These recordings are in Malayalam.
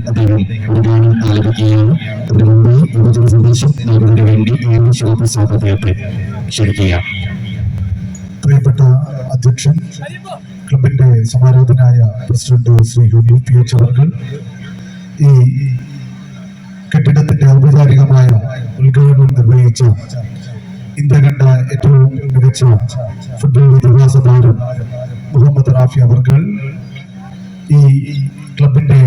അദ്ദേഹം ഒരു ഗാനം ആലപിക്കുകയാണ് യുവജന സന്ദേശം നൽകുന്നതിന് വേണ്ടി ശിവപ്രസാദ് അദ്ദേഹത്തെ ക്ഷണിക്കുക പ്രിയപ്പെട്ട അധ്യക്ഷൻ ക്ലബിന്റെ സമാരോധനായ പ്രസിഡന്റ് ശ്രീ യുനിൽ പി എച്ച് ഈ കെട്ടിടത്തിന്റെ ഔപചാരികമായ ഉദ്ഘാടനം നിർവഹിച്ച ഇന്ത്യ കണ്ട ഏറ്റവും മികച്ച ഫുട്ബോൾ ഇതിഹാസ താരം മുഹമ്മദ് റാഫി അവർ ഈ ക്ലബിന്റെ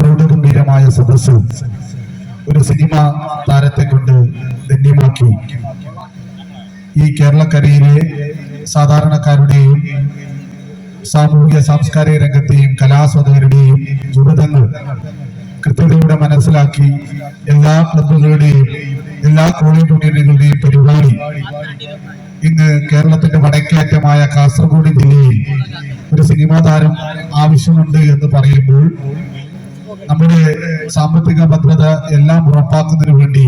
പ്രൗഢഗംഭീരമായ സദസ്സും ഒരു സിനിമ താരത്തെ കൊണ്ട് ധന്യമാക്കി ഈ കേരളക്കരയിലെ സാധാരണക്കാരുടെയും സാമൂഹിക സാംസ്കാരിക രംഗത്തെയും കലാസ്വാദകരുടെയും ദുരിതങ്ങൾ കൃത്യതയോടെ മനസ്സിലാക്കി എല്ലാ ക്ലബുകളുടെയും എല്ലാ കോളേജ് യൂണിയനുകളുടെയും പരിപാടി ഇന്ന് കേരളത്തിന്റെ വടക്കേറ്റമായ കാസർഗോഡ് ജില്ലയിൽ ഒരു സിനിമാ താരം ആവശ്യമുണ്ട് എന്ന് പറയുമ്പോൾ നമ്മുടെ സാമ്പത്തിക ഭദ്രത എല്ലാം ഉറപ്പാക്കുന്നതിനു വേണ്ടി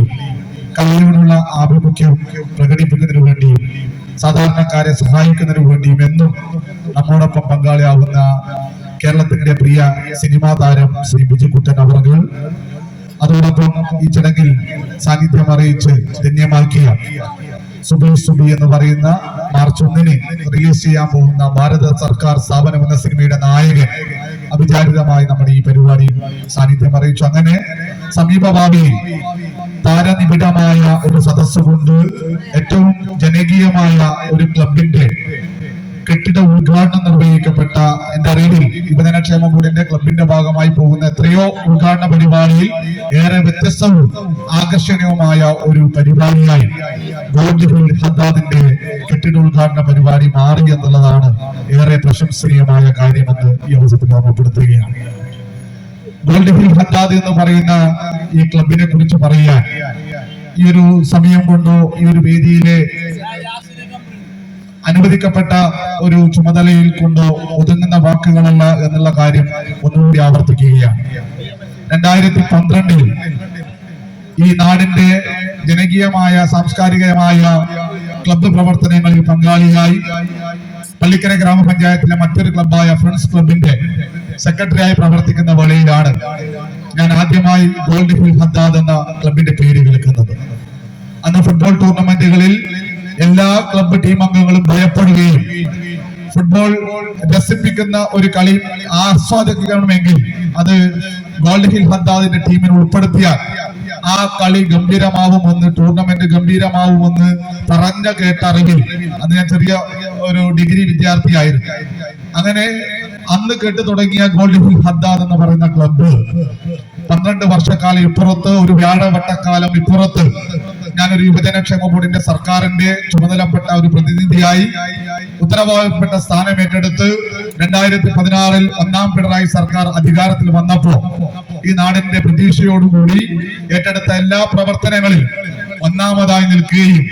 കലയോടുള്ള ആഭിമുഖ്യം പ്രകടിപ്പിക്കുന്നതിനു വേണ്ടിയും സാധാരണക്കാരെ സഹായിക്കുന്നതിനു വേണ്ടിയും എന്നും നമ്മോടൊപ്പം പങ്കാളിയാവുന്ന കേരളത്തിന്റെ പ്രിയ സിനിമാ താരം ശ്രീ ബിജുക്കുട്ടൻ അവർകൾ അതോടൊപ്പം ഈ ചടങ്ങിൽ സാന്നിധ്യം അറിയിച്ച് ധന്യമാക്കിയ സുബീഷ് സുബി എന്ന് പറയുന്ന മാർച്ച് ഒന്നിന് റിലീസ് ചെയ്യാൻ പോകുന്ന ഭാരത സർക്കാർ സ്ഥാപനം എന്ന സിനിമയുടെ നായകൻ അവിചാരിതമായി നമ്മുടെ ഈ പരിപാടി സാന്നിധ്യം അറിയിച്ചു. അങ്ങനെ സമീപഭാവിയിൽ താരനിബിഡമായ ഒരു സദസ് കൊണ്ട് ഏറ്റവും ജനകീയമായ ഒരു ക്ലബിന്റെ കെട്ടിട ഉദ്ഘാടനം നിർവഹിക്കപ്പെട്ട എന്റെ അറിവിൽ യുവജനക്ഷേമ ബോർഡിന്റെ ക്ലബിന്റെ ഭാഗമായി പോകുന്ന എത്രയോ ഉദ്ഘാടന പരിപാടിയിൽ ഏറെ വ്യത്യസ്തവും ആകർഷണീയവുമായ ഒരു പരിപാടിയായി ഗോൾഡിഫിൽ ഹദ്ദാദിന്റെ കെട്ടിട ഉദ്ഘാടന പരിപാടി മാറി എന്നുള്ളതാണ് ഏറെ പ്രശംസനീയമായ കാര്യമെന്ന് ഈ അവസരത്തിൽ ഓർമ്മപ്പെടുത്തുകയാണ്. ഗോൾഡ് ഹിൽ ഹദ്ദാദ് എന്ന് പറയുന്ന ഈ ക്ലബിനെ കുറിച്ച് പറയാൻ ഈ ഒരു സമയം കൊണ്ടോ ഈ ഒരു വേദിയിലെ അനുവദിക്കപ്പെട്ട ഒരു ചുമതലയിൽ കൊണ്ടോ ഒതുങ്ങുന്ന വാക്കുകളല്ല എന്നുള്ള കാര്യം ഒന്നുകൂടി ആവർത്തിക്കുകയാണ്. രണ്ടായിരത്തി പന്ത്രണ്ടിൽ ഈ നാടിന്റെ ജനകീയമായ സാംസ്കാരികമായ ക്ലബ്ബ് പ്രവർത്തനങ്ങളിൽ പങ്കാളിയായി പള്ളിക്കര ഗ്രാമപഞ്ചായത്തിലെ മറ്റൊരു ക്ലബ്ബായ ഫ്രണ്ട്സ് ക്ലബിന്റെ സെക്രട്ടറിയായി പ്രവർത്തിക്കുന്ന വേളയിലാണ് ഞാൻ ആദ്യമായി ഗോൾഡ് ഫിൽ ഹദ്ദാദ് എന്ന ക്ലബിന്റെ പേര് വിളിക്കുന്നത് അന്ന് ഫുട്ബോൾ ടൂർണമെന്റുകളിൽ എല്ലാ ക്ലബ്ബ് ടീം അംഗങ്ങളും ഭയപ്പെടുകയും ഫുട്ബോൾ രസിപ്പിക്കുന്ന ഒരു കളി ആസ്വാദിക്കണമെങ്കിൽ അത് ഗോൾഡ് ഹിൽ ഹദ്ദാദിന്റെ ടീമിനെ ഉൾപ്പെടുത്തിയാൽ ആ കളി ഗംഭീരമാവുമെന്ന് ടൂർണമെന്റ് ഗംഭീരമാവുമെന്ന് പറഞ്ഞ കേട്ടറിവിൽ അന്ന് ഞാൻ ചെറിയ ഒരു ഡിഗ്രി വിദ്യാർത്ഥിയായിരുന്നു അങ്ങനെ അന്ന് കേട്ടു തുടങ്ങിയ ഗോൾഡ് ഹിൽ ഹദ്ദാദ് എന്ന് പറയുന്ന ക്ലബ്ബ് പന്ത്രണ്ട് വർഷക്കാലം ഇപ്പുറത്ത് ഒരു വ്യാഴവട്ടക്കാലം ഇപ്പുറത്ത് ഞാനൊരു യുവജനക്ഷേമ ബോർഡിന്റെ സർക്കാരിന്റെ ചുമതലപ്പെട്ട ഒരു പ്രതിനിധിയായി ഉത്തരവാദിത്തപ്പെട്ട സ്ഥാനം ഏറ്റെടുത്ത് രണ്ടായിരത്തി പതിനാറിൽ ഒന്നാം പിണറായി സർക്കാർ അധികാരത്തിൽ വന്നപ്പോൾ ഈ നാടിന്റെ പ്രതീക്ഷയോടുകൂടി ഏറ്റെടുത്ത എല്ലാ പ്രവർത്തനങ്ങളിൽ ഒന്നാമതായി നിൽക്കുകയും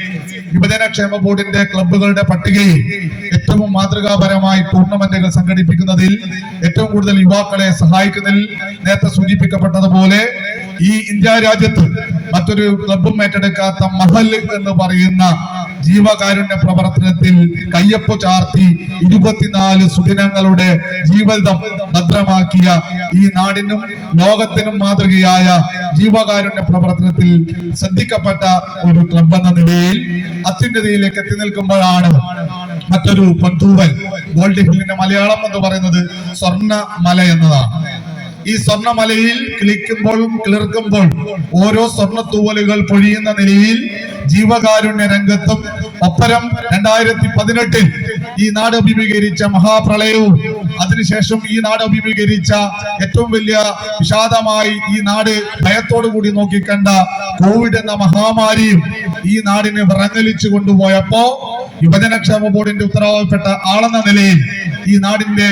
യുവജനക്ഷേമ ബോർഡിന്റെ ക്ലബ്ബുകളുടെ പട്ടികയിൽ ഏറ്റവും മാതൃകാപരമായി ടൂർണമെന്റുകൾ സംഘടിപ്പിക്കുന്നതിൽ ഏറ്റവും കൂടുതൽ യുവാക്കളെ സഹായിക്കുന്നതിൽ നേരത്തെ സൂചിപ്പിക്കപ്പെട്ടതുപോലെ ഈ ഇന്ത്യ രാജ്യത്ത് മറ്റൊരു ക്ലബും ഏറ്റെടുക്കാത്ത മഹൽ എന്ന് പറയുന്ന ജീവകാരുണ്യ പ്രവർത്തനത്തിൽ കയ്യപ്പ് ചാർത്തി ഇരുപത്തിനാല് സുദിനങ്ങളുടെ ജീവിതം ഭദ്രമാക്കിയ ഈ നാടിനും ലോകത്തിനും മാതൃകയായ ജീവകാരുണ്യ പ്രവർത്തനത്തിൽ ശ്രദ്ധിക്കപ്പെട്ട ഒരു ക്ലബ് എന്ന നിലയിൽ അത്യുന്നതയിലേക്ക് എത്തി നിൽക്കുമ്പോഴാണ് മറ്റൊരു പന്തൂവൽ. ഗോൾഡ് ഹില്ലിന്റെ മലയാളം എന്ന് പറയുന്നത് സ്വർണ മല എന്നതാണ്. ഈ സ്വർണമലയിൽ കിളിക്കുമ്പോഴും കിളിർക്കുമ്പോൾ ഓരോ സ്വർണ തൂവലുകൾ പൊഴിയുന്ന നിലയിൽ ജീവകാരുണ്യ രംഗത്തും ഒപ്പരം രണ്ടായിരത്തി പതിനെട്ടിൽ ഈ നാട് അഭിമുഖീകരിച്ച മഹാപ്രളയവും അതിനുശേഷം ഈ നാട് അഭിമുഖീകരിച്ച ഏറ്റവും വലിയ വിഷാദമായി ഈ നാട് ഭയത്തോടു കൂടി നോക്കിക്കണ്ട കോവിഡ് എന്ന മഹാമാരിയും ഈ നാടിനെ വിറങ്ങലിച്ചു കൊണ്ടുപോയപ്പോ യുവജനക്ഷേമ ബോർഡിന്റെ ഉത്തരവാദപ്പെട്ട ആളെന്ന നിലയിൽ ഈ നാടിന്റെ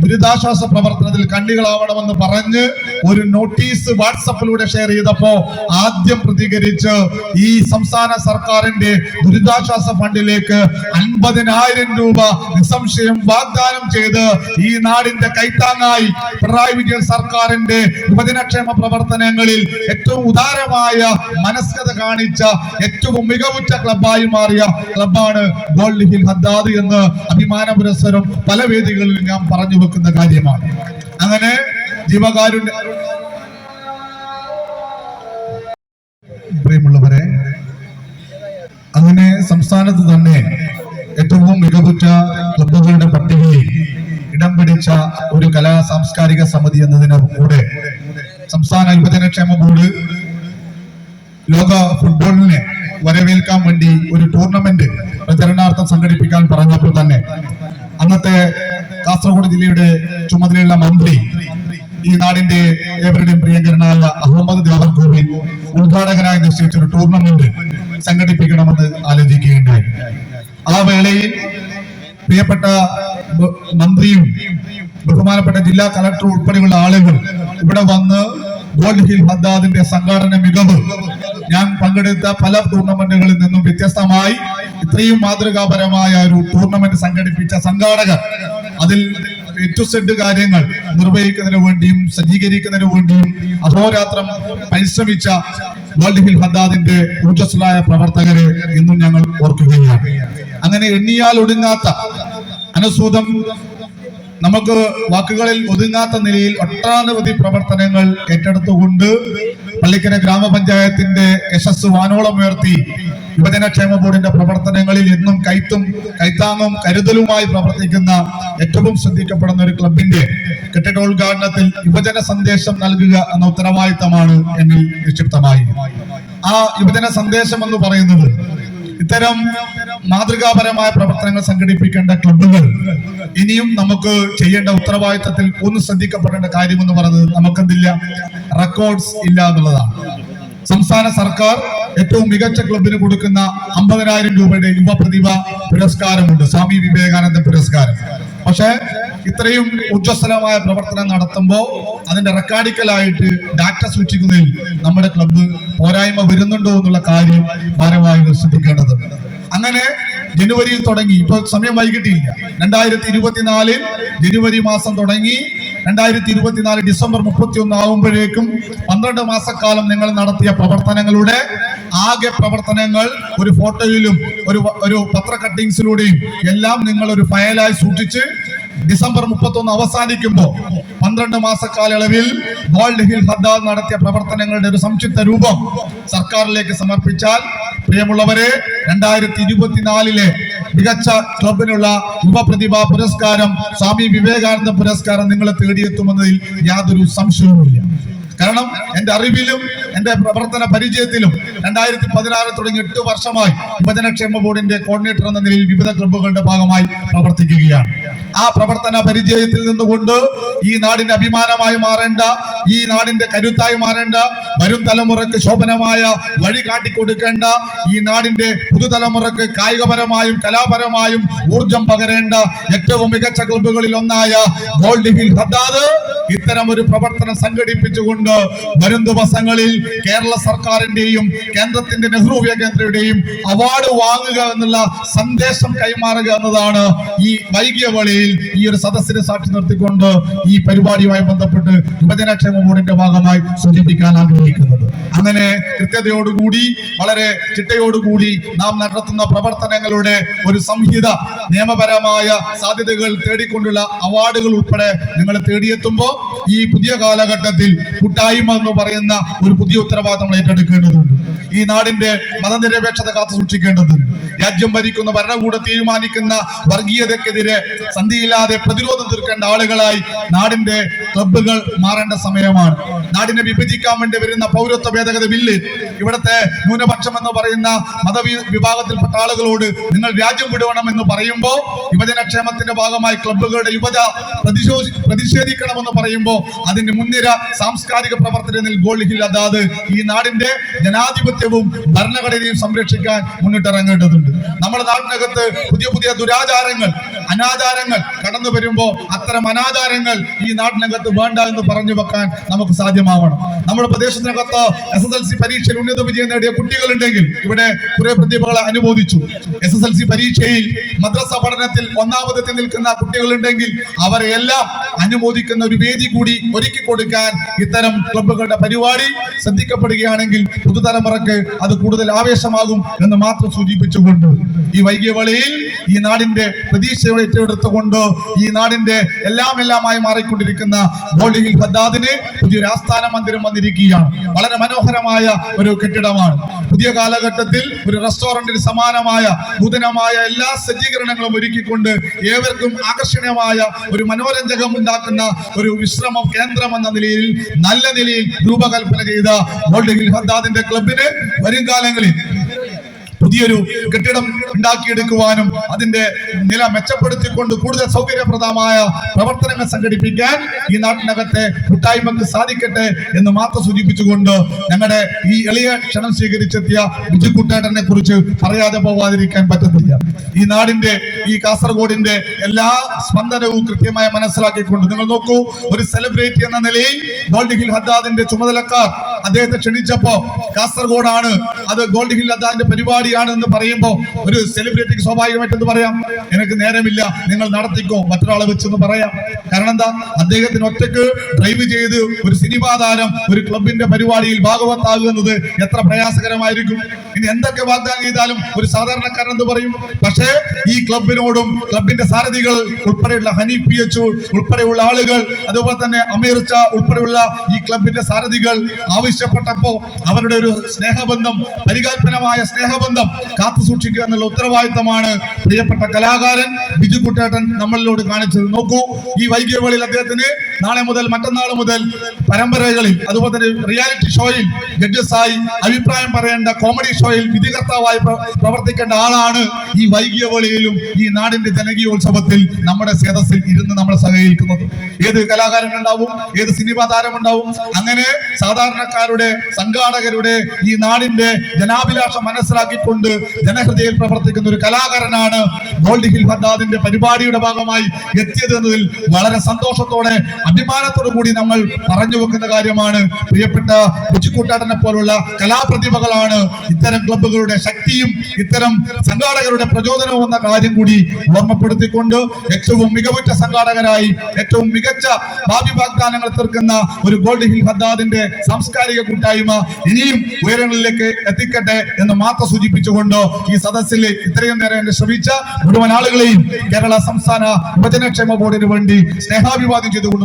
ദുരിതാശ്വാസ പ്രവർത്തനത്തിൽ കണ്ണികളാവണമെന്ന് പറഞ്ഞ് ഒരു നോട്ടീസ് വാട്സപ്പിലൂടെ ഷെയർ ചെയ്തപ്പോ ആദ്യം പ്രതികരിച്ച് ഈ സംസ്ഥാന സർക്കാരിന്റെ ദുരിതാശ്വാസ ഫണ്ടിലേക്ക് അൻപതിനായിരം രൂപ നിസ്സംശയം വാഗ്ദാനം ചെയ്ത് ഈ നാടിന്റെ കൈത്താങ്ങായി പിണറായി വിജയൻ സർക്കാരിന്റെ യുവജനക്ഷേമ പ്രവർത്തനങ്ങളിൽ ഏറ്റവും ഉദാരമായ മനസ്കത കാണിച്ച ഏറ്റവും മികവുറ്റ ക്ലബായി മാറിയ ക്ലബാണ് ഗോൾഡ് ഹിൽ ഹദ്ദാദ് എന്ന് അഭിമാന പുരസ്സരം പല വേദികളിൽ ഞാൻ പറഞ്ഞു വെക്കുന്ന കാര്യമാണ്. അങ്ങനെ ജീവകാരുണ്യ പ്രിയമുള്ളവരെ അങ്ങനെ സംസ്ഥാനത്ത് തന്നെ ഏറ്റവും മികവുറ്റ ക്ലബ്ബുകളുടെ പട്ടികയിൽ ഇടം പിടിച്ച ഒരു കലാ സാംസ്കാരിക സമിതി എന്നതിന് കൂടെ സംസ്ഥാന യുവജനക്ഷേമ ബോർഡ് ലോക ഫുട്ബോളിനെ വരവേൽക്കാൻ വേണ്ടി ഒരു ടൂർണമെന്റ് പ്രചരണാർത്ഥം സംഘടിപ്പിക്കാൻ പറഞ്ഞപ്പോൾ തന്നെ അന്നത്തെ കാസർഗോഡ് ജില്ലയുടെ ചുമതലയുള്ള മന്ത്രി ഈ നാടിന്റെ ഏവരുടെയും പ്രിയങ്കരനായ അഹമ്മദ് ദേവർ ദേവർകോവിൽ ഉദ്ഘാടകനായി നിശ്ചയിച്ച ഒരു ടൂർണമെന്റ് സംഘടിപ്പിക്കണമെന്ന് ആലോചിക്കുകയുണ്ടായി. ആ വേളയിൽ പ്രിയപ്പെട്ട മന്ത്രിയും ബഹുമാനപ്പെട്ട ജില്ലാ കളക്ടർ ഉൾപ്പെടെയുള്ള ആളുകൾ ഇവിടെ വന്ന് ഗോൾഡ് ഹിൽ ഹദ്ദാദിന്റെ സംഘാടന മികവ് ഞാൻ പങ്കെടുത്ത പല ടൂർണമെന്റുകളിൽ നിന്നും വ്യത്യസ്തമായി ഇത്രയും മാതൃകാപരമായ ഒരു ടൂർണമെന്റ് സംഘടിപ്പിച്ച സംഘാടകർ അതിൽ ടു സെഡ് കാര്യങ്ങൾ നിർവഹിക്കുന്നതിന് വേണ്ടിയും സജ്ജീകരിക്കുന്നതിന് വേണ്ടിയും അഹോരാത്രം പരിശ്രമിച്ച വേൾഡ് ഹിൽ ഹദാദിന്റെ ഊർജസ്വലായ പ്രവർത്തകരെ ഇന്നും ഞങ്ങൾ ഓർക്കുകയാണ്. അങ്ങനെ എണ്ണിയാൽ ഒടുങ്ങാത്ത അനുസൂതം നമുക്ക് വാക്കുകളിൽ ഒതുങ്ങാത്ത നിലയിൽ ഒട്ടനവധി പ്രവർത്തനങ്ങൾ ഏറ്റെടുത്തുകൊണ്ട് പള്ളിക്കര ഗ്രാമപഞ്ചായത്തിന്റെ യശസ് വാനോളം ഉയർത്തി യുവജനക്ഷേമ ബോർഡിന്റെ പ്രവർത്തനങ്ങളിൽ എന്നും കൈത്തും കൈത്താങ്ങും കരുതലുമായി പ്രവർത്തിക്കുന്ന ഏറ്റവും ശ്രദ്ധിക്കപ്പെടുന്ന ഒരു ക്ലബിന്റെ കെട്ടിടോദ്ഘാടനത്തിൽ യുവജന സന്ദേശം നൽകുക എന്ന ഉത്തരവാദിത്തമാണ് എന്നിൽ നിക്ഷിപ്തമായി. ആ യുവജന സന്ദേശം എന്ന് പറയുന്നത് ഇത്തരം മാതൃകാപരമായ പ്രവർത്തനങ്ങൾ സംഘടിപ്പിക്കേണ്ട ക്ലബുകൾ ഇനിയും നമുക്ക് ചെയ്യേണ്ട ഉത്തരവാദിത്തത്തിൽ ഒന്ന് ശ്രദ്ധിക്കപ്പെടേണ്ട കാര്യമെന്ന് പറയുന്നത് നമുക്കെന്തില്ല? റെക്കോർഡ്സ് ഇല്ല എന്നുള്ളതാണ്. സംസ്ഥാന സർക്കാർ ഏറ്റവും മികച്ച ക്ലബിന് കൊടുക്കുന്ന അമ്പതിനായിരം രൂപയുടെ യുവപ്രതിഭ പുരസ്കാരമുണ്ട്. സ്വാമി വിവേകാനന്ദ പുരസ്കാരം. പക്ഷേ ഇത്രയും ഊർജസ്വലമായ പ്രവർത്തനം നടത്തുമ്പോൾ അതിന്റെ റെക്കാർഡിക്കലായിട്ട് ഡാറ്റ സൂക്ഷിക്കുന്നതിൽ നമ്മുടെ ക്ലബ്ബ് പോരായ്മ വരുന്നുണ്ടോ എന്നുള്ള കാര്യം ഭാരമായി ശ്രദ്ധിക്കേണ്ടതുണ്ട് അങ്ങനെ ജനുവരിയിൽ തുടങ്ങി ഇപ്പൊ സമയം വൈകിട്ടില്ല. രണ്ടായിരത്തി ഇരുപത്തിനാലിൽ ജനുവരി മാസം തുടങ്ങി. രണ്ടായിരത്തി ഇരുപത്തിനാല് ഡിസംബർ മുപ്പത്തി ഒന്ന് ആകുമ്പോഴേക്കും പന്ത്രണ്ട് മാസക്കാലം നിങ്ങൾ നടത്തിയ പ്രവർത്തനങ്ങളുടെ ആകെ പ്രവർത്തനങ്ങൾ ഒരു ഫോട്ടോയിലും ഒരു ഒരു പത്ര കട്ടിങ്സിലൂടെയും എല്ലാം നിങ്ങൾ ഒരു ഫയലായി സൂക്ഷിച്ച് ഡിസംബർ മുപ്പത്തൊന്ന് അവസാനിക്കുമ്പോൾ പന്ത്രണ്ട് മാസ കാലയളവിൽ ഗോൾഡ് ഹിൽ ഹദ്ദാദ് നടത്തിയ പ്രവർത്തനങ്ങളുടെ ഒരു സംക്ഷിപ്ത രൂപം സർക്കാരിലേക്ക് സമർപ്പിച്ചാൽ പ്രിയമുള്ളവരെ രണ്ടായിരത്തി ഇരുപത്തിനാലിലെ മികച്ച ക്ലബിനുള്ള യുവപ്രതിഭാ പുരസ്കാരം സ്വാമി വിവേകാനന്ദ പുരസ്കാരം നിങ്ങളെ തേടിയെത്തുമെന്നതിൽ യാതൊരു സംശയവുമില്ല. കാരണം എന്റെ അറിവിലും എന്റെ പ്രവർത്തന പരിചയത്തിലും രണ്ടായിരത്തി പതിനാറ് തുടങ്ങി എട്ട് വർഷമായി യുവജനക്ഷേമ ബോർഡിന്റെ കോർഡിനേറ്റർ എന്ന നിലയിൽ വിവിധ ക്ലബ്ബുകളുടെ ഭാഗമായി പ്രവർത്തിക്കുകയാണ്. ആ പ്രവർത്തന പരിചയത്തിൽ നിന്നുകൊണ്ട് ഈ നാടിന്റെ അഭിമാനമായി മാറേണ്ട ഈ നാടിന്റെ കരുത്തായി മാറേണ്ട വരും തലമുറയ്ക്ക് ശോഭനമായ വഴി കാട്ടിക്കൊടുക്കേണ്ട ഈ നാടിന്റെ പുതുതലമുറക്ക് കായികപരമായും കലാപരമായും ഊർജം പകരേണ്ട ഏറ്റവും മികച്ച ക്ലബ്ബുകളിൽ ഒന്നായ ഗോൾഡ് ഹിൽ ഹദ്ദാദ് ഇത്തരം ഒരു പ്രവർത്തനം സംഘടിപ്പിച്ചുകൊണ്ട് വരും ദിവസങ്ങളിൽ കേരള സർക്കാരിന്റെയും കേന്ദ്രത്തിന്റെ നെഹ്റു കേന്ദ്രയുടെയും അവാർഡ് വാങ്ങുക എന്നുള്ള സന്ദേശം കൈമാറുക എന്നതാണ് ഈ വൈകിയ വേളയിൽ ഈ ഒരു സദസ്സിനെ സാക്ഷി നിർത്തിക്കൊണ്ട് ഈ പരിപാടിയുമായി ബന്ധപ്പെട്ട് യുവജനക്ഷേമ ബോർഡിന്റെ ഭാഗമായി സൂചിപ്പിക്കാൻ ആഗ്രഹിക്കുന്നത്. അങ്ങനെ കൃത്യതയോടുകൂടി വളരെ ചിട്ടയോടുകൂടി നാം നടത്തുന്ന പ്രവർത്തനങ്ങളുടെ ഒരു സംഹിത നിയമപരമായ സാധ്യതകൾ തേടിക്കൊണ്ടുള്ള അവാർഡുകൾ ഉൾപ്പെടെ നിങ്ങൾ തേടിയെത്തുമ്പോൾ ഈ പുതിയ കാലഘട്ടത്തിൽ കൂട്ടായ്മ എന്ന് പറയുന്ന ഒരു പുതിയ ഉത്തരവാദിത്തം നമ്മൾ ഏറ്റെടുക്കേണ്ടതുണ്ട്. ഈ നാടിന്റെ മതനിരപേക്ഷത കാത്തു സൂക്ഷിക്കേണ്ടതുണ്ട്. രാജ്യം ഭരിക്കുന്ന ഭരണകൂടം തീരുമാനിക്കുന്ന വർഗീയതക്കെതിരെ സന്ധിയില്ലാതെ പ്രതിരോധം തീർക്കേണ്ട ആളുകളായി നാടിന്റെ ക്ലബുകൾ മാറേണ്ട സമയമാണ്. നാടിനെ വിഭജിക്കാൻ വേണ്ടി വരുന്ന പൗരത്വ ഭേദഗതി ബില്ല് ഇവിടുത്തെ ന്യൂനപക്ഷം എന്ന് പറയുന്ന മതവി വിഭാഗത്തിൽപ്പെട്ട ആളുകളോട് നിങ്ങൾ രാജ്യം വിടുവണം എന്ന് പറയുമ്പോൾ യുവജനക്ഷേമത്തിന്റെ ഭാഗമായി ക്ലബ്ബുകളുടെ യുവത പ്രതിശോധി പ്രതിഷേധിക്കണമെന്ന് പറയുമ്പോൾ അതിന്റെ മുൻനിര സാംസ്കാരിക പ്രവർത്തനത്തിൽ ഗോൾഹിൽ അതാത് ഈ നാടിന്റെ ജനാധിപത്യവും ഭരണഘടനയും സംരക്ഷിക്കാൻ മുന്നിട്ടിറങ്ങേണ്ടതുണ്ട്. നമ്മുടെ നാടിനകത്ത് പുതിയ പുതിയ ദുരാചാരങ്ങൾ അനാചാരങ്ങൾ കടന്നു വരുമ്പോൾ അത്തരം അനാചാരങ്ങൾ ഈ നാട്ടിനകത്ത് വേണ്ട എന്ന് പറഞ്ഞു വെക്കാൻ നമുക്ക് സാധ്യമാവണം. നമ്മുടെ പ്രദേശത്തിനകത്ത് എസ് എസ് എൽ സി പരീക്ഷയിൽ ഉന്നത വിജയം നേടിയ കുട്ടികളുണ്ടെങ്കിൽ ഇവിടെ കുറെ പ്രതിഭകളെ അനുമോദിച്ചു. എസ് എസ് എൽ സി പരീക്ഷയിൽ മദ്രസ പഠനത്തിൽ ഒന്നാമതെത്തി നിൽക്കുന്ന കുട്ടികളുണ്ടെങ്കിൽ അവരെ എല്ലാം അനുമോദിക്കുന്ന ഒരു വേദി കൂടി ഒരുക്കി കൊടുക്കാൻ ഇത്തരം ക്ലബുകളുടെ പരിപാടി ശ്രദ്ധിക്കപ്പെടുകയാണെങ്കിൽ പുതുതലമുറക്ക് അത് കൂടുതൽ ആവേശമാകും എന്ന് മാത്രം സൂചിപ്പിച്ചുകൊണ്ട് ഈ വൈകിയ വേളയിൽ ഈ നാടിന്റെ പ്രതീക്ഷ ഏറ്റെടുത്തുകൊണ്ട് ഈ നാടിന്റെ എല്ലാം എല്ലാമായി മാറിക്കൊണ്ടിരിക്കുന്ന ഗോൾഡ് ഹിൽ ഹദ്ദാദിന് പുതിയൊരു ആസ്ഥാന മന്ദിരം വന്നിരിക്കുകയാണ്. വളരെ മനോഹരമായ ഒരു കെട്ടിടമാണ്. പുതിയ കാലഘട്ടത്തിൽ ഒരു റെസ്റ്റോറന്റിന് സമാനമായ നൂതനമായ എല്ലാ സജ്ജീകരണങ്ങളും ഒരുക്കിക്കൊണ്ട് ഏവർക്കും ആകർഷണീയമായ ഒരു മനോരഞ്ജകം ഉണ്ടാക്കുന്ന ഒരു വിശ്രമ കേന്ദ്രം എന്ന നിലയിൽ നല്ല നിലയിൽ രൂപകൽപ്പന ചെയ്ത ഗോൾഡ് ഹിൽ ഹദ്ദാദിന്റെ ക്ലബിന് വരും കാലങ്ങളിൽ പുതിയൊരു കെട്ടിടം ഉണ്ടാക്കിയെടുക്കുവാനും അതിന്റെ നില മെച്ചപ്പെടുത്തിക്കൊണ്ട് കൂടുതൽ സൗകര്യപ്രദമായ പ്രവർത്തനങ്ങൾ സംഘടിപ്പിക്കാൻ ഈ നാട്ടിനകത്തെ കൂട്ടായ്മക്ക് സാധിക്കട്ടെ എന്ന് മാത്രം സൂചിപ്പിച്ചുകൊണ്ട് ഞങ്ങളുടെ ഈ എളിയ ക്ഷണം സ്വീകരിച്ചെത്തിയ ബിജു കുട്ടേട്ടനെ കുറിച്ച് പറയാതെ പോവാതിരിക്കാൻ പറ്റത്തില്ല. ഈ നാടിന്റെ ഈ കാസർഗോഡിന്റെ എല്ലാ സ്പന്ദനവും കൃത്യമായി മനസ്സിലാക്കിക്കൊണ്ട് നിങ്ങൾ നോക്കൂ ഒരു സെലിബ്രിറ്റി എന്ന നിലയിൽ ഗോൾഡ് ഹിൽ ഹദ്ദാദിന്റെ ചുമതലക്കാർ അദ്ദേഹത്തെ ക്ഷണിച്ചപ്പോ കാസർഗോഡാണ്. അത് ഗോൾഡ് ഹിൽ ഹദ്ദാദിന്റെ പരിപാടിയാണ് എന്ന് പറയുമ്പോ ഒരു സെലിബ്രിറ്റിക്ക് സ്വാഭാവികമായിട്ട് എന്ത് പറയാം? എനിക്ക് നേരമില്ല നിങ്ങൾ നടത്തിക്കോ മറ്റൊരാളെ വെച്ചെന്ന് പറയാം. കാരണം എന്താ? അദ്ദേഹത്തിന് ഒറ്റയ്ക്ക് ഡ്രൈവ് ചെയ്ത് ഒരു സിനിമാ താരം ഒരു ക്ലബിന്റെ പരിപാടിയിൽ ഭാഗവത്താകുന്നത് എത്ര പ്രയാസകരമായിരിക്കും. ഇനി എന്തൊക്കെ വാഗ്ദാനം ചെയ്താലും ഒരു സാധാരണക്കാരൻ എന്ത് പറയും? പക്ഷേ ഈ ക്ലബിനോടും ക്ലബിന്റെ സാരഥികൾ ഉൾപ്പെടെയുള്ള ഹനി പി എച്ച് ഉൾപ്പെടെയുള്ള ആളുകൾ അതുപോലെ തന്നെ അമീർ ഷാ ഉൾപ്പെടെയുള്ള ഈ ക്ലബിന്റെ സാരഥികൾ ആവശ്യപ്പെട്ടപ്പോ അവരുടെ ഒരു സ്നേഹബന്ധം പരികൽപ്പനമായ സ്നേഹബന്ധം കാത്തു സൂക്ഷിക്കുക എന്നുള്ള ഉത്തരവാദിത്തമാണ് പ്രിയപ്പെട്ട കലാകാരൻ ബിജു കുട്ടേട്ടൻ നമ്മളിലോട് കാണിച്ചത്. നോക്കൂ ഈ വൈകിയ വേളയിൽ അദ്ദേഹത്തിന് നാളെ മുതൽ മറ്റന്നാൾ മുതൽ പരമ്പരകളിൽ അതുപോലെ തന്നെ റിയാലിറ്റി ഷോയിൽ ജഡ്ജസായി അഭിപ്രായം പറയേണ്ട കോമഡി ഷോയിൽ വിധികർത്താവായി പ്ര- പ്രവർത്തിക്കേണ്ട ആളാണ് ഈ വൈകിയ വേളയിലും ഈ നാടിന്റെ ജനകീയോത്സവത്തിൽ നമ്മുടെ സേതസിൽ ഇരുന്ന് നമ്മൾ സഹകരിക്കുന്നത്. ഏത് കലാകാരൻ ഉണ്ടാവും ഏത് സിനിമാ താരം ഉണ്ടാവും അങ്ങനെ സാധാരണക്കാരുടെ സംഘാടകരുടെ ഈ നാടിന്റെ ജനാഭിലാഷം മനസ്സിലാക്കിക്കൊണ്ട് ജനഹൃദയിൽ പ്രവർത്തിക്കുന്ന ഒരു കലാകാരനാണ് ഗോൾഡ് ഹിൽ ഹദ്ദാദിന്റെ പരിപാടിയുടെ ഭാഗമായി എത്തിയത് വളരെ സന്തോഷത്തോടെ അഭിമാനത്തോടു കൂടി നമ്മൾ പറഞ്ഞു വെക്കുന്ന കാര്യമാണ്. പ്രിയപ്പെട്ട കൊച്ചിക്കൂട്ടാടനെ പോലുള്ള കലാപ്രതിഭകളാണ് ഇത്തരം ക്ലബുകളുടെ ശക്തിയും ഇത്തരം സംഘാടകരുടെ പ്രചോദനവും എന്ന കാര്യം കൂടി ഓർമ്മപ്പെടുത്തിക്കൊണ്ട് ഏറ്റവും മികവുറ്റ സംഘാടകരായി ഏറ്റവും മികച്ച ഭാവി വാഗ്ദാനങ്ങൾ തീർക്കുന്ന ഒരു ഗോൾഡ് ഹിൽ ഹദ്ദാദിന്റെ സാംസ്കാരിക കൂട്ടായ്മ ഇനിയും ഉയരങ്ങളിലേക്ക് എത്തിക്കട്ടെ എന്ന് മാത്രം സൂചിപ്പിച്ചുകൊണ്ട് ഈ സദസ്സിൽ ഇത്രയും നേരം എന്നെ ശ്രമിച്ച മുഴുവൻ ആളുകളെയും കേരള സംസ്ഥാന യുവജനക്ഷേമ ബോർഡിന് വേണ്ടി സ്നേഹാഭിവാദ്യം ചെയ്തുകൊണ്ട്